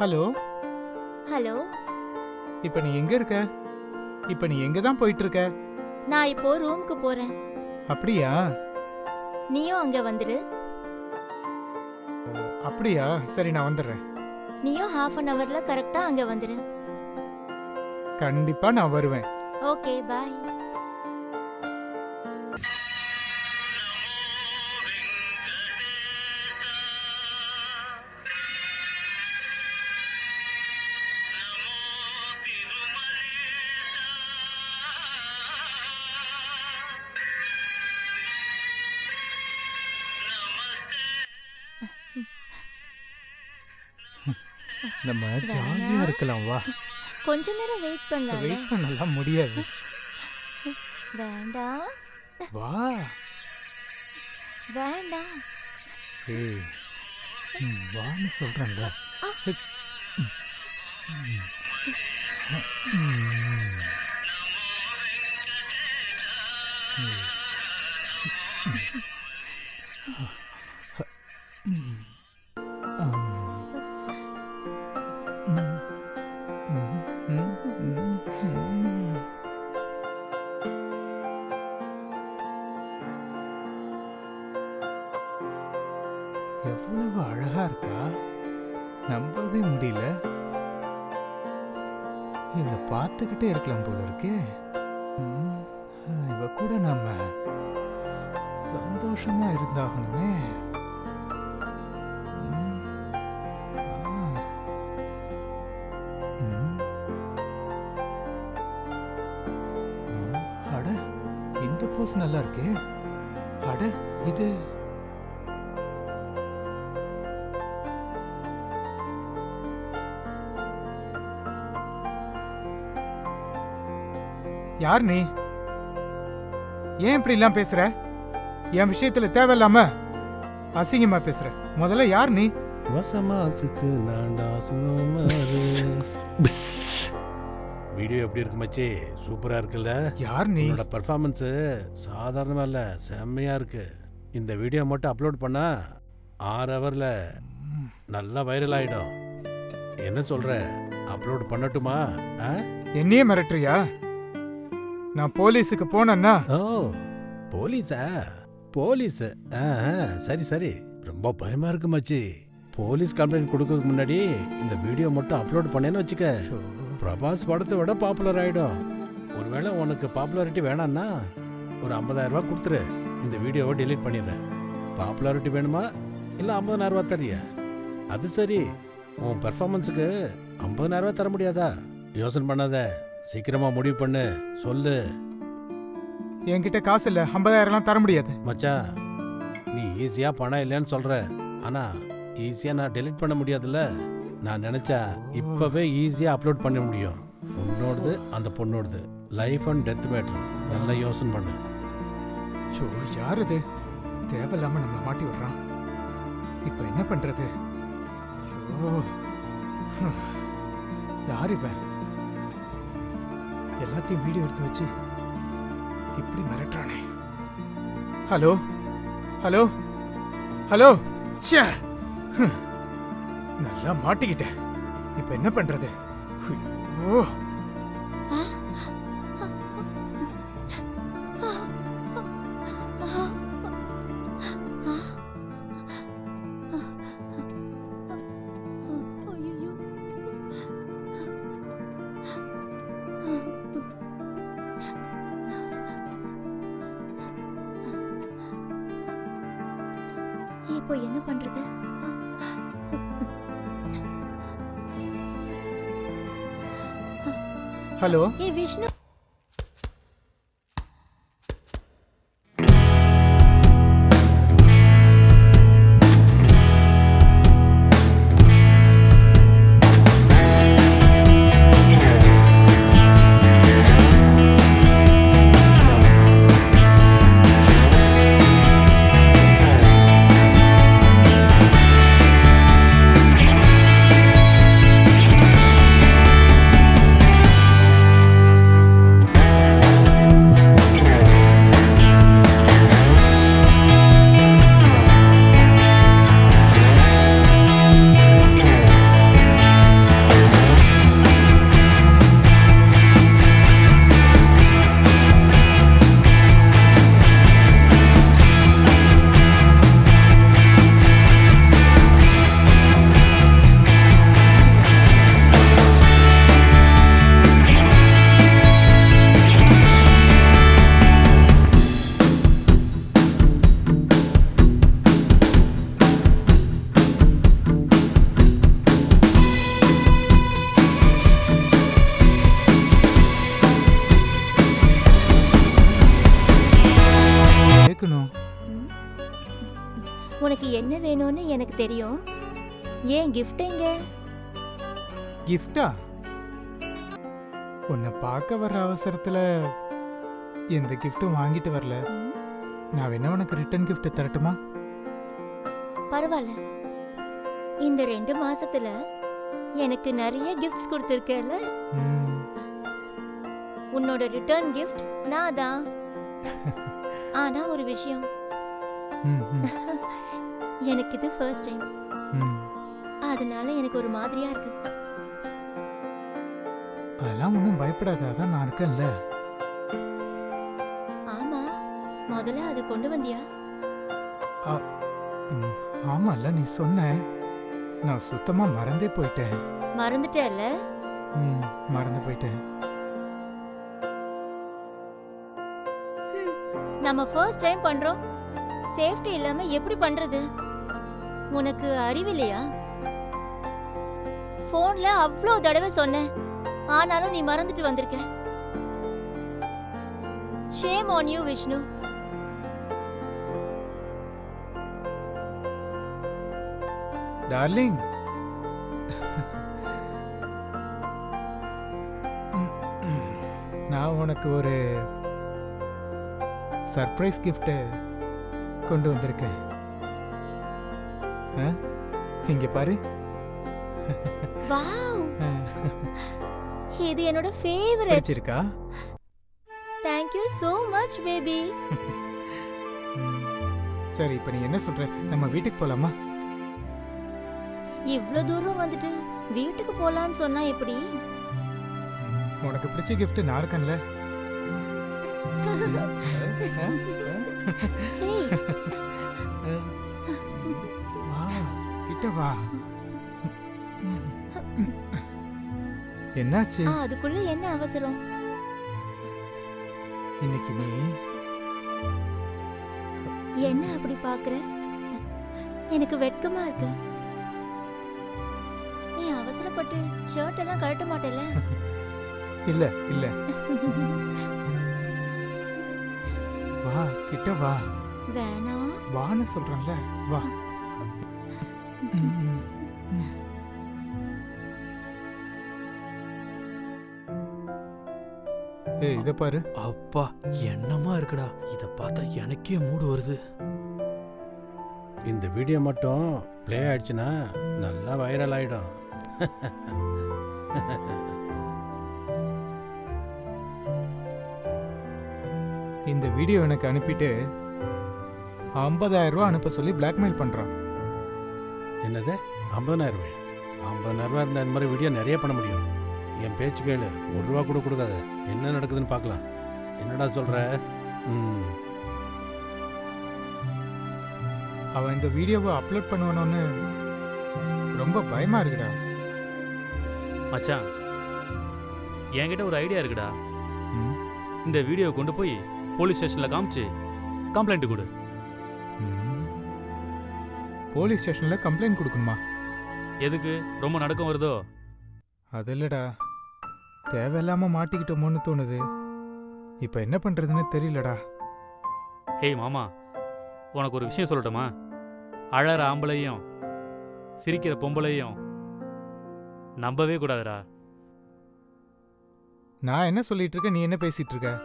Hello? Hello? இப்போ நீ எங்க இருக்க? இப்போ நீ எங்க தான் போயிட்டு இருக்க நான் இப்போ ரூமுக்கு போறேன். அப்படியா? நீயும் அங்க வந்துரு. அப்படியா? சரி நான் வந்துடுறேன். நீயும் ஹாஃப் அன் ஹவர்ல கரெக்டா அங்க வந்துரு. கண்டிப்பா நான் வருவேன். ஓகே பாய் நம்ம ஜாலியா இருக்கலாம் வா. கொஞ்ச நேரம் வெயிட் பண்ணலாம்ல. வெயிட் பண்ணலாம் முடியாது. வேண்டாம். வா. வேண்டாம். ஏய் வான்னு சொல்றேன்ல. சந்தோஷமா அட இந்த போஸ் நல்லா இருக்கு. அட இது. யார் நீ? ஏன் இப்படி எல்லாம் பேசுற? என் விஷயத்துல தேவையில்லாம அசிங்கமா பேசுற. முதல்ல யார் நீ? வசமாசுக்கு நான்டா சுமாரு வீடியோ எப்படி இருக்கு மச்சி? சூப்பரா இருக்குல்ல? யார் நீ? உன்னோட பர்ஃபார்மன்ஸ் சாதாரணமா இல்ல செம்மையா இருக்கு. இந்த வீடியோ மட்டும் அப்லோட் பண்ணா ஆறு ஹவர்ல நல்லா வைரல் ஆயிடும். என்ன சொல்ற? அப்லோட் பண்ணட்டுமா? ஆ? என்னையே மிரட்டுறியா? நான் போலீஸுக்கு போனேன்னா? ஓ போலீஸா? போலீஸ். ஆ, ஆ, சரி சரி. ரொம்ப பயமா இருக்கு மச்சி. போலீஸ் கம்ப்ளைண்ட் கொடுக்கறதுக்கு முன்னாடி இந்த வீடியோ மட்டும் அப்லோட் பண்ணேன்னு வச்சுக்க. பிரபாஸ் படத்தை விட பாப்புலர் ஆயிடும். ஒருவேளை உனக்கு பாப்புலாரிட்டி வேணான்னா ஒரு 50000 ரூபாய் கொடுத்துரு. இந்த வீடியோவை delete பண்ணிடுறேன். பாப்புலாரிட்டி வேணுமா? இல்லை 50000 ரூபாய் தரியா அது சரி. உன் பெர்ஃபார்மன்ஸுக்கு 50000 ரூபாய் தர முடியாதா? யோசனை பண்ணாத. சீக்கிரமா முடிவு பண்ணு. சொல்லு. என்கிட்ட காசு இல்ல ஐம்பதாயிரம்லாம் தர முடியாது. மச்சான் நீ ஈஸியா பணம் இல்லைன்னு சொல்ற. ஆனா ஈஸியா நான் delete பண்ண முடியாதுல்ல. நான் நினைச்சா இப்பவே ஈஸியா அப்லோட் பண்ண முடியும். உன்னோடது அந்த பொண்ணோடது. லைஃப் அண்ட் டெத் மேட்ரு நல்லா யோசனை பண்ணு. ஷோ யார் இது? தேவையில்லாம நம்மளை மாட்டி விடுறான். இப்போ என்ன பண்றது? ஷோ. யார் இவன்? எல்லாத்தையும் வீடியோ எடுத்து வச்சு இப்படி மிரட்டுறானே. ஹலோ? ஹலோ? ஹலோ? ஷே நல்லா மாட்டிக்கிட்டேன். இப்போ என்ன பண்றது? ஓ இப்போ என்ன பண்றது? ஹலோ ஏ விஷ்ணு. எனக்கு தெரியும். ஏன் gift எங்க கிஃப்டா உன்னை பார்க்க வர்ற அவசரத்துல எந்த கிஃப்ட்டும் வாங்கிட்டு வரல. நான் வேணா உனக்கு ரிட்டர்ன் gift தரட்டுமா? பரவாயில்ல இந்த ரெண்டு மாசத்துல எனக்கு நிறைய கிஃப்ட்ஸ் கொடுத்துருக்கல ம், உன்னோட ரிட்டர்ன் gift நான் தான் ஆனா ஒரு விஷயம். ம், ம், எனக்கு இது ஃபர்ஸ்ட் டைம். அதனால எனக்கு ஒரு மாதிரியா இருக்கு. அதெல்லாம் ஒன்றும் பயப்படாத அதான் நான் இருக்கேன்ல. ஆமா. முதல்ல அது கொண்டு வந்தியா? ம், ஆமால்ல நீ சொன்ன. நான் சுத்தமா மறந்தே போயிட்டேன். மறந்துட்டேல்ல? ம், மறந்து போயிட்டேன். நம்ம ஃபர்ஸ்ட் டைம் பண்றோம். சேஃப்டி இல்லாம எப்படி பண்றது? உனக்கு அறிவில்லையா? போன்ல அவ்வளோ தடவை சொன்னேன். ஆனாலும் நீ மறந்துட்டு வந்திருக்க. Shame on you Vishnu darling நான் உனக்கு ஒரு சர்ப்ரைஸ் கிஃப்ட்டு கொண்டு வந்திருக்கேன். இங்க பாரு. வாவ்! இது என்னோட ஃபேவரட் பிடிச்சிருக்கா? Thank you so much baby. சரி இப்போ நீ என்ன சொல்ற? நம்ம வீட்டுக்கு போலாமா? இவ்ளோ தூரம் வந்துட்டு வீட்டுக்கு போலான்னு சொன்னா எப்படி? உனக்கு பிடிச்ச gift நான் இருக்கேன்ல. ஆ? கிட்ட வா என்னாச்சு அதுக்குள்ள என்ன அவசரம்? இன்னைக்கு நீ? என்ன அப்படி பாக்குற? எனக்கு வெட்கமா இருக்கு. நீ அவசரப்பட்டு ஷர்ட் எல்லாம் கழட்ட மாட்டேல இல்ல இல்ல. வா கிட்ட வா. வேணாம். வான்னு சொல்றேன்ல வா. ஏய் இத பாரு. அப்பா என்னமா இருக்குடா? இத பார்த்தா எனக்கே மூடு வருது. இந்த வீடியோ மட்டும் ப்ளே ஆயிடுச்சுன்னா நல்லா வைரல் ஆயிடும். இந்த வீடியோ எனக்கு அனுப்பிட்டு 50000 ரூபா அனுப்ப சொல்லி பிளாக்மெயில் பண்றான். என்னது? ஐம்பதனாயிரம் ரூபாய்? ஐம்பதனாயிரம் ரூபாய் இருந்தால் இந்த மாதிரி வீடியோ நிறைய பண்ண முடியும். என் பேச்சு கேளு. ஒரு ரூபா கூட கொடுக்காத. என்ன நடக்குதுன்னு பார்க்கலாம். என்னடா சொல்ற? ம். அவன் இந்த வீடியோவை அப்லோட் பண்ணுவானோன்னு ரொம்ப பயமா இருக்குடா. மச்சான் என்கிட்ட ஒரு ஐடியா இருக்குடா. ம், இந்த வீடியோ கொண்டு போய் போலீஸ் ஸ்டேஷன்ல காமிச்சு கம்ப்ளைண்ட் கொடு. போலீஸ் ஸ்டேஷன்ல கம்ப்ளைண்ட் கொடுக்கணுமா? எதுக்கு? ரொம்ப நடக்கம் வருதோ? அது இல்லடா. தேவையில்லாம மாட்டிக்கிட்டோமோன்னு தோணுது. இப்போ என்ன பண்றதுன்னு தெரியலடா. ஏய் மாமா. உனக்கு ஒரு விஷயம் சொல்லட்டுமா? அழற ஆம்பளையும் சிரிக்கிற பொம்பளையும் நம்பவே கூடாதுடா. நான் என்ன சொல்லிட்டு இருக்க நீ என்ன பேசிட்டு இருக்க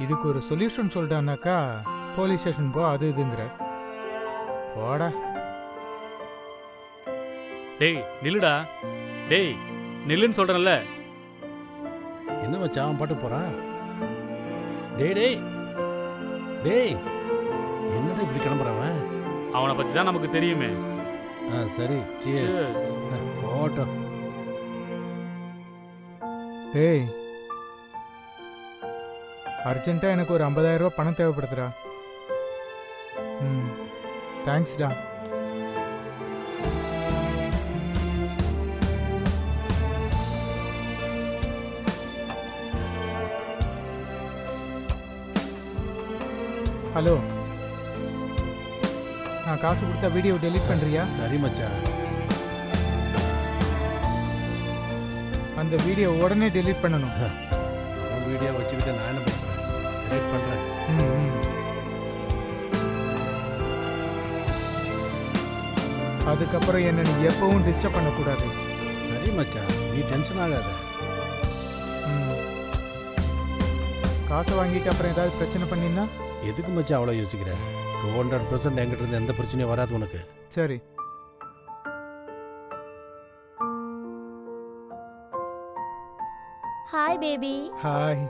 இதுக்கு ஒரு சொல்யூஷன் சொல்லிட்டானாக்கா போலீஸ் ஸ்டேஷன் போ அது இதுங்கிற. போடா. டேய் நில்லுடா. டேய் நில்லுன்னு சொல்றேன்ல. என்ன மச்சான் அவன் பாட்டு போறான்? டேய் டேய். டேய் என்னடா இப்படி கிளம்புறவன் அவனை? பத்தி தான் நமக்கு தெரியுமே. ஆ சரி. Cheers. போட்டோம் டேய். அர்ஜென்ட்டாக எனக்கு ஒரு 50000 ரூபாய் பணம் தேவைப்படுதுடா. ம். தேங்க்ஸ்டா ஹலோ நான் காசு கொடுத்தா வீடியோ டெலீட் பண்ணுறியா சரி மச்சான். அந்த வீடியோ உடனே டெலீட் பண்ணணும். வீடியோ வச்சுக்கிட்டு நான் என்ன பண்ணுறேன் எடிட் பண்ணுறேன் அதுக்கப்புறம் என்ன நீ எப்பவும் டிஸ்டர்ப் பண்ணக்கூடாது. சரி மச்சான் நீ டென்ஷன் ஆகாத. ம். காசை வாங்கிட்டு அப்புறம் ஏதாவது பிரச்சனை பண்ணினா? எதுக்கு மச்சான் அவ்வளோ யோசிக்கிற? டூ ஹண்ட்ரட் பர்சன்ட் என்கிட்ட இருந்து எந்த பிரச்சனையும் வராது உனக்கு. சரி. ஹாய் பேபி ஹாய்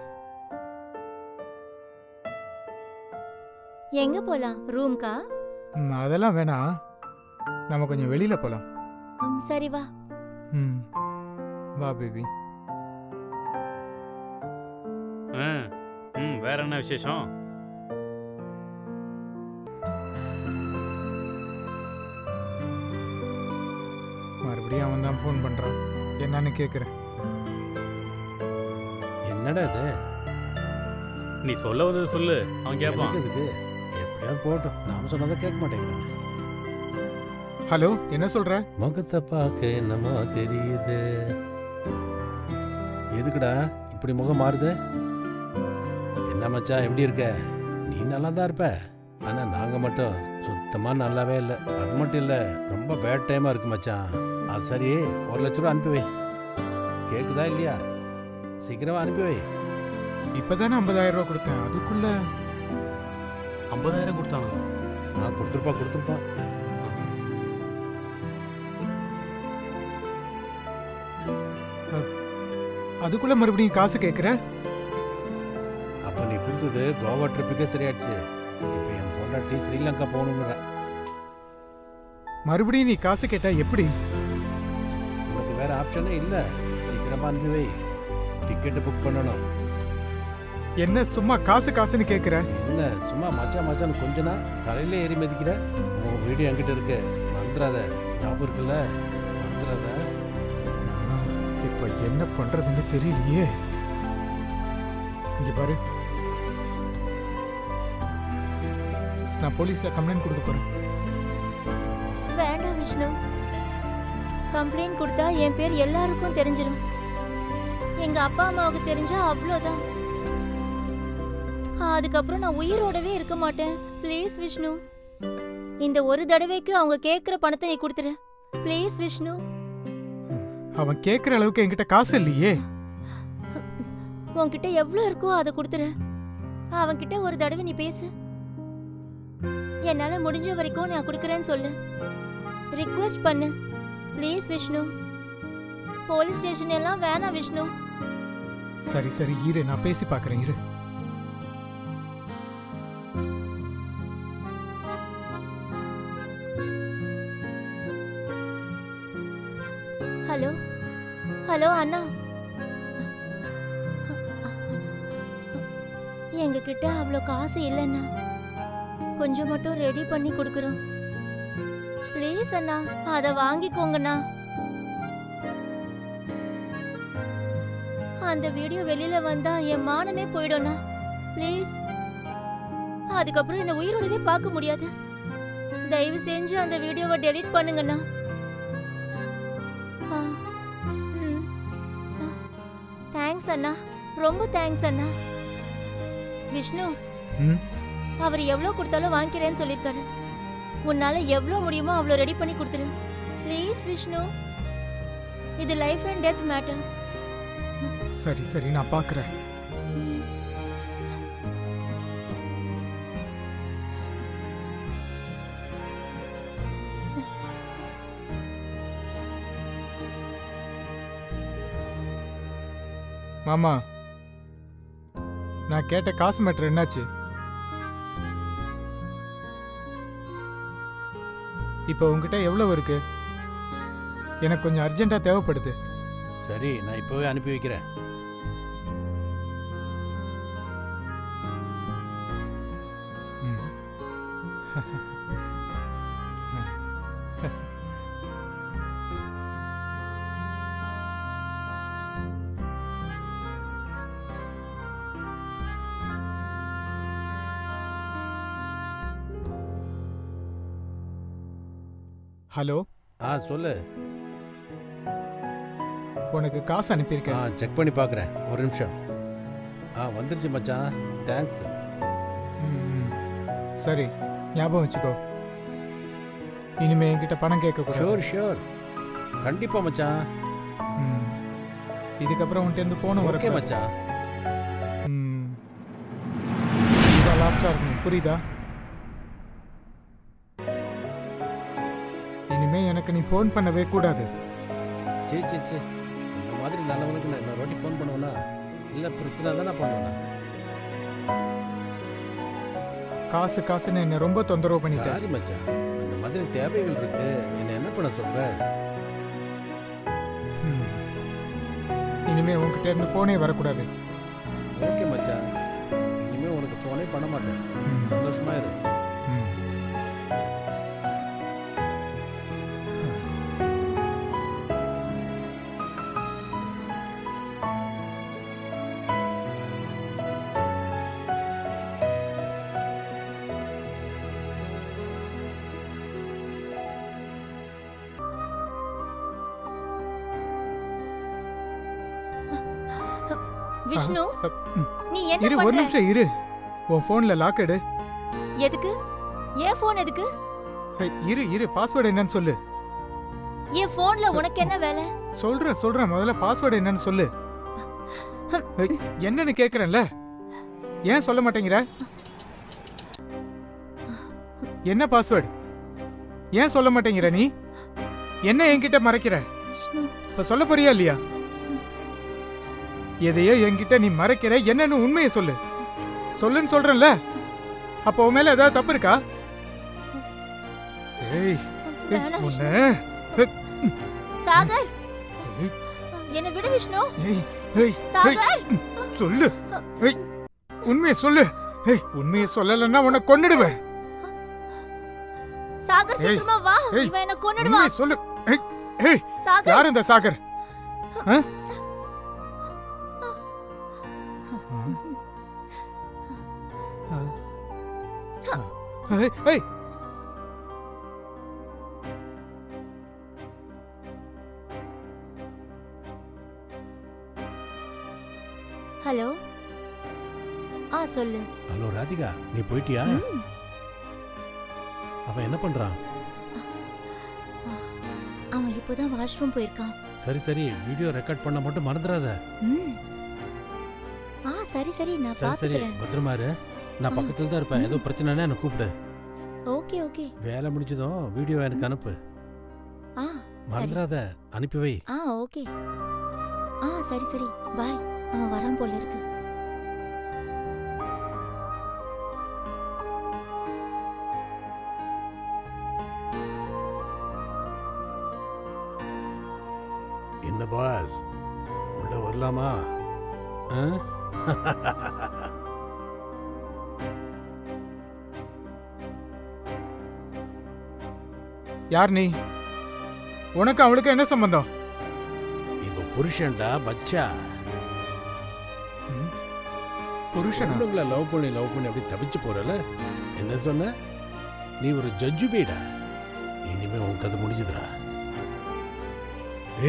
எங்க போலாம்? ரூம்க்கா ம், அதெல்லாம் வேணாம். நம்ம கொஞ்சம் வெளியில போலாம். ம், சரி வா. ம் வா பேபி. ஆ ம் வேற என்ன விசேஷம்? மறுபடியும் அவன் தான் ஃபோன் பண்றான். என்னன்னு கேக்குறேன். என்னடா இது? நீ சொல்ல வந்தது சொல்லு. அவன் கேட்பான் எதுக்கு? எப்படியாவது போகட்டும். நாம சொன்னதை கேட்க மாட்டேங்கிறான். ஹலோ என்ன சொல்ற? முகத்தை பார்க்க என்னமோ தெரியுது. எதுக்குடா இப்படி முகம் மாறுது? என்ன மச்சான் எப்படி இருக்க? நீ நல்லா தான் இருப்ப. ஆனா நாங்க மட்டும் சுத்தமா நல்லாவே இல்லை. அது மட்டும் இல்ல ரொம்ப பேட் டைமா இருக்கு மச்சான் அது சரி ஒரு லட்ச ரூபா அனுப்பி வை. கேக்குதா இல்லையா? சீக்கிரமா அனுப்பி வை. இப்பதானே ஐம்பதாயிரம் ரூபாய் கொடுத்தேன். அதுக்குள்ள? ஐம்பதாயிரம் கொடுத்தானா? ஆ கொடுத்துருப்பா கொடுத்துருப்பா. அதுக்குள்ள மறுபடியும் காசு கேக்குற? அப்ப நீ கொடுத்தது கோவா ட்ரிப்புக்கே சரியாச்சு. இப்போ என் பொண்டாட்டி ஸ்ரீலங்கா போகணுங்கிற மறுபடியும் நீ காசு கேட்டா எப்படி? உனக்கு வேற ஆப்ஷனே இல்லை. சீக்கிரமா அனுப்பி வை. டிக்கெட்டு புக் பண்ணணும். என்ன சும்மா காசு காசுன்னு கேக்குற? என்ன சும்மா மச்சான் மச்சான் கொஞ்ச நாள் தலையில ஏறி மதிக்கிற? உன் வீடியோ என்கிட்ட இருக்கு. மறந்துடாத ஞாபகம் இருக்குல்ல? மறந்துடாத என்ன பண்றதுன்னு தெரியலையே. இங்க பாரு. நான் போலீஸ்ல கம்ப்ளைண்ட் கொடுக்க போறேன். வேண்டாம் விஷ்ணு. கம்ப்ளைண்ட் கொடுத்தா என் பேர் எல்லாருக்கும் தெரிஞ்சிடும் எங்க அப்பா அம்மாவுக்கு தெரிஞ்சா அவ்வளோதான். அதுக்கப்புறம் நான் உயிரோடவே இருக்க மாட்டேன். ப்ளீஸ் விஷ்ணு. இந்த ஒரு தடவைக்கு அவங்க கேட்குற பணத்தை நீ கொடுத்துரு. ப்ளீஸ் விஷ்ணு. அவன் கேக்குற அளவுக்கு என்கிட்ட காசு இல்லையே. உன்கிட்ட எவ்வளோ இருக்கோ அதை கொடுத்துரு. அவன்கிட்ட ஒரு தடவை நீ பேசு. என்னால முடிஞ்ச வரைக்கும் நான் கொடுக்குறேன்னு சொல்லு. ரிக்வெஸ்ட் பண்ணு. ப்ளீஸ் விஷ்ணு போலீஸ் ஸ்டேஷன் எல்லாம் வேணாம் விஷ்ணு சரி சரி இரு நான் பேசி பார்க்கறேன் இரு. அண்ணா. எங்ககிட்ட அவ்வளோ காசு இல்லைண்ணா. கொஞ்சம் மட்டும் ரெடி பண்ணி கொடுக்குறோம். ப்ளீஸ் அண்ணா அதை வாங்கிக்கோங்கண்ணா. அந்த வீடியோ வெளியில வந்தா என் மானமே போயிடும்ண்ணா. ப்ளீஸ் அதுக்கப்புறம் என்னை உயிரோடவே பார்க்க முடியாது. தயவு செஞ்சு அந்த வீடியோவை டெலிட் பண்ணுங்கண்ணா. தேங்க்ஸ் அண்ணா. ரொம்ப தேங்க்ஸ் அண்ணா. விஷ்ணு அவர் எவ்வளோ கொடுத்தாலும் வாங்கிக்கிறேன்னு சொல்லியிருக்காரு. உன்னால எவ்வளோ முடியுமோ அவ்வளோ ரெடி பண்ணி கொடுத்துரு. ப்ளீஸ் விஷ்ணு. இது லைஃப் அண்ட் டெத் மேட்டர் சரி சரி நான் பார்க்கறேன். மாமா நான் கேட்ட காசு மேட்ரு என்னாச்சு? இப்போ உங்ககிட்ட எவ்வளவு இருக்கு? எனக்கு கொஞ்சம் அர்ஜென்ட்டா தேவைப்படுது. சரி நான் இப்போவே அனுப்பி வைக்கிறேன். ஹலோ? ஆ சொல்லு. உனக்கு காசு ஆ அனுப்பியிருக்கேன் செக் பண்ணி பார்க்குறேன் ஒரு நிமிஷம். ஆ வந்துருச்சு மச்சான். தேங்க்ஸ். ம், ம். சரி ஞாபகம் வச்சுக்கோ. இனிமே என்கிட்ட பணம் கேட்க ஷோர் ஷோர். கண்டிப்பா மச்சான். ம். இதுக்கப்புறம் உன்கிட்ட இருந்து போனும் ஓகே வரக்கூடாது மச்சான். ம். இதான் லாஸ்டா இருக்கணும். புரியுதா? இனிமே எனக்கு நீ ஃபோன் பண்ணவே கூடாது. சே சே சே இந்த மாதிரி நல்லவனுக்கு நான் இன்னொரு வாட்டி ஃபோன் பண்ணுவேனா? இல்லை பிரச்சனை தான் நான் பண்ணுவேனா? காசு காசுன்னு என்ன ரொம்ப தொந்தரவு பண்ணிட்ட சாரி மச்சான். அந்த மாதிரி தேவைகள் இருக்கு. என்ன என்ன பண்ண சொல்ற? ம். இனிமே உன்கிட்ட இருந்து ஃபோனே வரக்கூடாது. ஓகே மச்சான். இனிமே உனக்கு ஃபோனே பண்ண மாட்டேன். சந்தோஷமா இரு. விஷ்ணு. நீ என்ன இரு ஒரு பண்ற? நிமிஷம் இரு. உன் ஃபோன்ல லாக் எடு. எதுக்கு? என் போன் எதுக்கு? ஏய், இரு இரு. பாஸ்வேர்டு என்னன்னு சொல்லு. என் போன்ல உனக்கு என்ன வேலை? சொல்றேன் சொல்றேன். முதல்ல பாஸ்வேர்டு என்னன்னு சொல்லு. ஏய், என்னன்னு கேக்குறேன்ல? ஏன் சொல்ல மாட்டேங்கிற? என்ன பாஸ்வேர்டு ஏன் சொல்ல மாட்டேங்கிற நீ? என்ன என்கிட்ட மறைக்கிற? விஷ்ணு. இப்ப சொல்ல போறியா இல்லையா? எதையோ என்கிட்ட நீ மறைக்கிற என்னன்னு உண்மையை சொல்லு. சொல்லுன்னு சொல்றேன்ல. அப்ப உன் மேல ஏதாவது தப்பு இருக்கா? ஏய் சாகர். ஏய், என்ன விடு விஷ்ணு. சொல்லு. ஏய், உண்மையை சொல்லு. ஏய் உண்மையை சொல்லலைன்னா உன்னை கொன்னுடுவேன். சாகர் சீக்கிரமா வா. இவன் என்ன கொன்னுடுவான். சொல்லு. ஏய், யார் இந்த சாகர்? ஆ? ஏய், ஏய் ஹலோ ஆ சொல்லு ஹலோ ராதிகா நீ போயிட்டியா. அவன் என்ன பண்றான் அவன் இப்போதான் வாஷ்ரூம் போயிருக்கான் சரி சரி வீடியோ ரெக்கார்ட் பண்ண மட்டும் மறந்துடாத ம். சரி சரி நான் சரி சரி. பாத்துக்கிறேன். பத்திரமா இரு நான். பக்கத்துல தான் இருப்பேன். ஏதோ பிரச்சனைனா என்ன கூப்பிடு. Okay okay. வேலை முடிஞ்சதும் வீடியோ எனக்கு அனுப்பு. ஆ சரி. மறந்துடாத அனுப்பி வை. ஆ ஓகே. ஆ சரி சரி. பாய். அவன் வரான் போல இருக்கு. யார் நீ? உனக்கு அவளுக்கு என்ன சம்பந்தம்? இவ புருஷன்டா பச்சா? புருஷனா? பொண்ணுங்களை லவ் பண்ணி லவ் பண்ணி அப்படி தவிச்சு போறல என்ன சொன்ன? நீ ஒரு ஜட்ஜு பேடா. இனிமே உன் கதை முடிஞ்சுதுடா.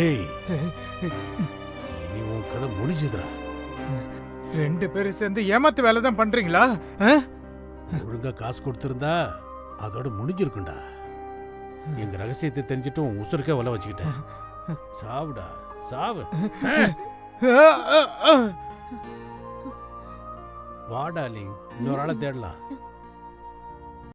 ஏய் இனி உன் கதை முடிஞ்சுதுடா. ரெண்டு பேரும் சேர்ந்து ஏமாத்து வேலை தான் பண்றீங்களா? ஒழுங்கா காசு கொடுத்திருந்தா அதோட முடிஞ்சிருக்கும்டா. எங்க ரகசியத்தை தெரிஞ்சிட்டும் உன் உசுருக்கே வல வச்சுக்கிட்டேன். சாவுடா சாவு. வாடாலிங் இன்னொரு ஆளை தேடலாம்.